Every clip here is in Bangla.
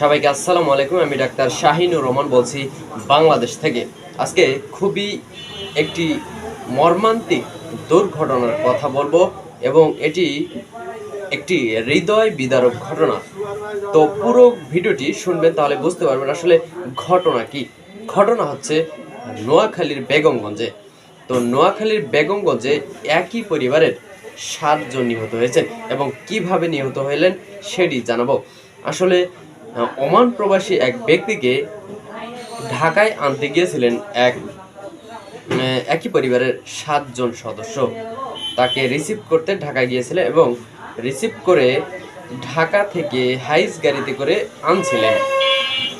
সবাইকে আসসালামু আলাইকুম, আমি ডাক্তার শাহিনুর রহমান বলছি বাংলাদেশ থেকে। আজকে খুবই একটি মর্মান্তিক দুর্ঘটনার কথা বলব এবং এটি একটি হৃদয় বিদারক ঘটনা। তো পুরো ভিডিওটি শুনবেন, তাহলে বুঝতে পারবেন আসলে ঘটনা কি। ঘটনা হচ্ছে নোয়াখালীর বেগমগঞ্জে। তো নোয়াখালীর বেগমগঞ্জে একই পরিবারের সাতজন নিহত হয়েছেন এবং কীভাবে নিহত হইলেন সেটি জানাব। আসলে ওমান প্রবাসী এক ব্যক্তিকে ঢাকায় আনতে গিয়েছিলেন এক একই পরিবারের সাতজন সদস্য। তাকে রিসিভ করতে ঢাকা গিয়েছিলেন এবং রিসিভ করে ঢাকা থেকে হাইস গাড়িতে করে আনছিলেন।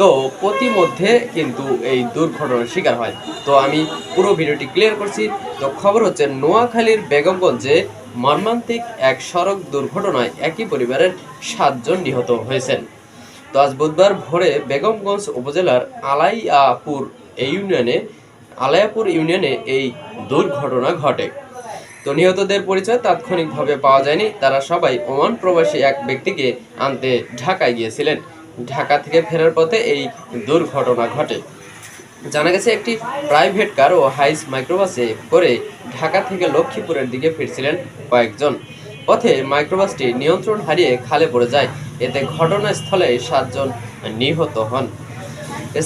তো প্রতিমধ্যে কিন্তু এই দুর্ঘটনার শিকার হয়। তো আমি পুরো ভিডিওটি ক্লিয়ার করছি। তো খবর হচ্ছে, নোয়াখালীর বেগমগঞ্জে মর্মান্তিক এক সড়ক দুর্ঘটনায় একই পরিবারের সাতজন নিহত হয়েছেন। তো আজ বুধবার ভোরে বেগমগঞ্জ উপজেলার আলাইয়াপুর এই ইউনিয়নে, আলাইয়াপুর ইউনিয়নে এই দুর্ঘটনা ঘটে। তো নিহতদের পরিচয় তাৎক্ষণিকভাবে পাওয়া যায়নি। তারা সবাই ওমান প্রবাসী এক ব্যক্তিকে আনতে ঢাকায় গিয়েছিলেন। ঢাকা থেকে ফেরার পথে এই দুর্ঘটনা ঘটে। জানা গেছে, একটি প্রাইভেট কার ও হাইস মাইক্রোবাসে করে ঢাকা থেকে লক্ষ্মীপুরের দিকে ফিরছিলেন কয়েকজন। পথে মাইক্রোবাসটি নিয়ন্ত্রণ হারিয়ে খালে পড়ে যায়। এতে ঘটনাস্থলে সাতজন নিহত হন।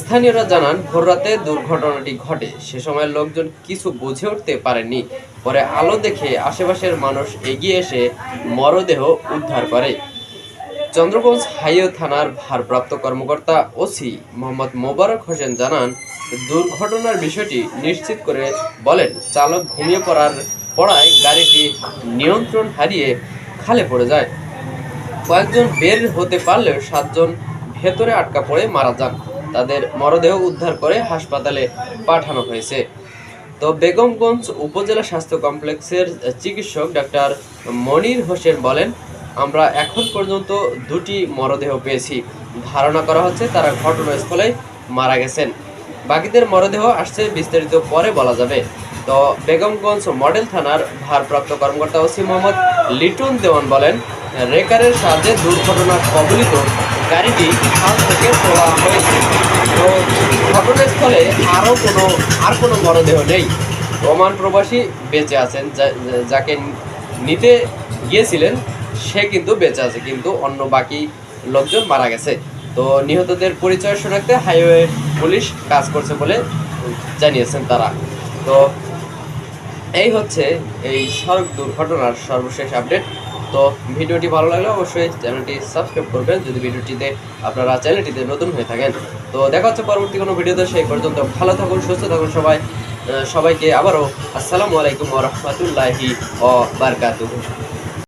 স্থানীয়রা জানান, ভোররাতে দুর্ঘটনাটি ঘটে। সে সময় লোকজন কিছু বুঝে উঠতে পারেনি পরে আলো দেখে আশেপাশের মানুষ এগিয়ে এসে মরদেহ উদ্ধার করে। চন্দ্রগঞ্জ হাইওয়ে থানার ভারপ্রাপ্ত কর্মকর্তা ওসি মোহাম্মদ মোবারক হোসেন জানান, দুর্ঘটনার বিষয়টি নিশ্চিত করে বলেন, চালক ঘুমিয়ে পড়ার পড়ায় গাড়িটি নিয়ন্ত্রণ হারিয়ে খালে পড়ে যায়। কয়েকজন বের হতে পারলেও সাতজন ভেতরে আটকা পড়ে মারা যান। তাদের মরদেহ উদ্ধার করে হাসপাতালে পাঠানো হয়েছে। তো বেগমগঞ্জ উপজেলা স্বাস্থ্য কমপ্লেক্সের চিকিৎসক ডাক্তার মনির হোসেন বলেন, আমরা এখন পর্যন্ত দুটি মরদেহ পেয়েছি। ধারণা করা হচ্ছে তারা ঘটনাস্থলে মারা গেছেন। বাকিদের মরদেহ আসছে বিস্তারিত পরে বলা যাবে। তো বেগমগঞ্জ মডেল থানার ভারপ্রাপ্ত কর্মকর্তা ওসি মোহাম্মদ লিটন দেওয়ান বলেন, রেকারের সাহায্যে দুর্ঘটনা কবলিত গাড়িটি খাল থেকে তোলা হয়েছে। তো ঘটনাস্থলে আরও কোনো, আর কোনো মরদেহ নেই। ওমান প্রবাসী বেঁচে আছেন যাকে নিতে গিয়েছিলেন, সে কিন্তু বেঁচে আছে, কিন্তু অন্য বাকি লোকজন মারা গেছে। তো নিহতদের পরিচয় শনাক্তে হাইওয়ে পুলিশ কাজ করছে বলে জানিয়েছেন তারা। তো এই হচ্ছে এই সড়ক দুর্ঘটনার সর্বশেষ আপডেট। তো ভিডিওটি ভালো লাগলে অবশ্যই চ্যানেলটি সাবস্ক্রাইব করবেন। যদি ভিডিওটিতে আপনারা চ্যানেলটিতে নতুন হয়ে থাকেন, তো দেখা হচ্ছে পরবর্তী কোনো ভিডিওতে। সেই পর্যন্ত ভালো থাকুন, সুস্থ থাকুন সবাই। সবাইকে আবারও আসসালামু আলাইকুম রহমতুল্লাহি ও বারকাতুহু।